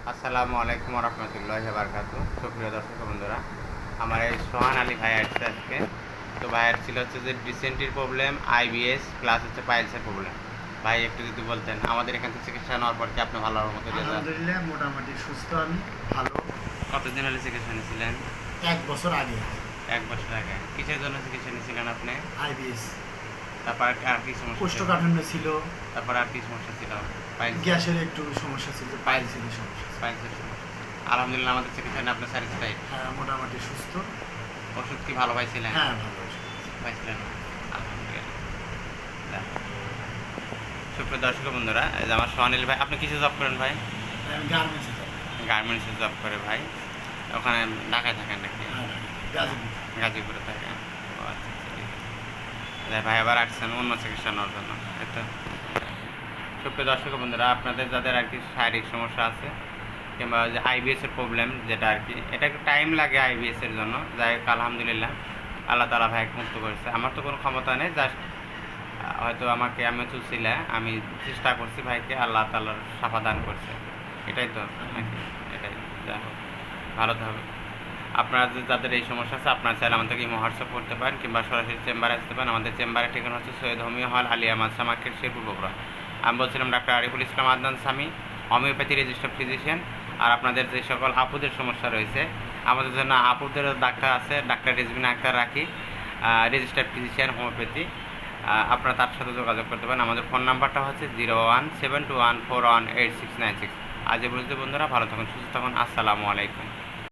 আসসালামু আলাইকুম রহমতুল্লাহ বারকাতু সুপ্রিয় দর্শক বন্ধুরা আমার এই সোহান আলী ভাই আসছে আজকে। তো ভাইয়ের ছিল হচ্ছে যে ডিসেন্টির প্রবলেম আইবিএস প্লাস হচ্ছে পাইলসের প্রবলেম ভাই একটু যদি বলতেন আমাদের এখান থেকে চিকিৎসা নেওয়ার পর কি আপনি ভালো মতো আলহামদুলিল্লাহ মোটামুটি সুস্থ আমি ভালো। কতদিন হলে চিকিৎসা নিয়েছিলেন? এক বছর আগে। এক বছর আগে। কিসের জন্য চিকিৎসা নিয়েছিলেন আপনি? আইবিএস তারপর আর- কি সমস্যা ছিল? কোষ্ঠকাঠিন্য ছিল। তারপর আর কি সমস্যা ছিল? গ্যাসের একটু সমস্যা ছিল পাইলসের সমস্যা ছিল। পাইলসের সমস্যা। আলহামদুলিল্লাহ আমাদের চিকিৎসা নিয়ে আপনি স্যাটিসফাইড হ্যাঁ মোটামুটি সুস্থ। ওষুধ কি ভালো পাইছিলেন? হ্যাঁ ভালো। পাইছিলেন? আলহামদুলিল্লাহ। সুপ্রিয় দর্শক বন্ধুরা আমার সোহানিল ভাই আপনি কিছু জব করেন ভাই? গার্মেন্টসে গার্মেন্টসে জব করে। ভাই। ওখানে ঢাকায় থাকেন নাকি? হ্যাঁ গাজীপুরে থাকেন। ভাই, আবার আসছেন অন্য চিকিৎসা নেওয়ার জন্য। এটা সুপ্রিয় দর্শক বন্ধুরা, আপনাদের যাদের আর কি শারীরিক সমস্যা আছে, কিংবা যে আইবিএস এর প্রবলেম যেটা আর কি, এটা একটু টাইম লাগে আইবিএস এর জন্য। যাই হোক, আলহামদুলিল্লাহ, আল্লাহ তালা ভাইকে মুক্ত করেছে। আমার তো কোনো ক্ষমতা নেই জাস্ট হয়তো আমাকে আমি চলছিলাম আমি চেষ্টা করছি ভাইকে আল্লাহ তালার সাফা দান করছে এটাই তো, নাকি? এটাই। যা হোক, ভালো থাকবে আপনারা যে যাদের এই সমস্যা আছে, আপনারা চাইলে আমাদেরকে ইমো করতে পারেন কিংবা সরাসরি চেম্বারে আসতে পারেন। আমাদের চেম্বারের ঠিকানা হচ্ছে Syed homeo hall, Alia Madrasa, market Sherpur Bogura আমি বলছিলাম ডাক্তার আরিফুল ইসলাম আদনান স্বামী হোমিওপ্যাথি রেজিস্টার্ড ফিজিশিয়ান আর আপনাদের যে সকল আপুদের সমস্যা রয়েছে, আমাদের জন্য আপুদের ডাক্তার আছে, ডাক্তার রেজবিন আক্তার রাখি রেজিস্টার্ড ফিজিশিয়ান হোমিওপ্যাথি আপনারা তার সাথে যোগাযোগ করতে পারেন। আমাদের ফোন নাম্বারটা হচ্ছে zero one seven two one four one eight six nine six আজ এ বন্ধুরা, ভালো থাকুন, সুস্থ থাকুন। আসসালামু আলাইকুম।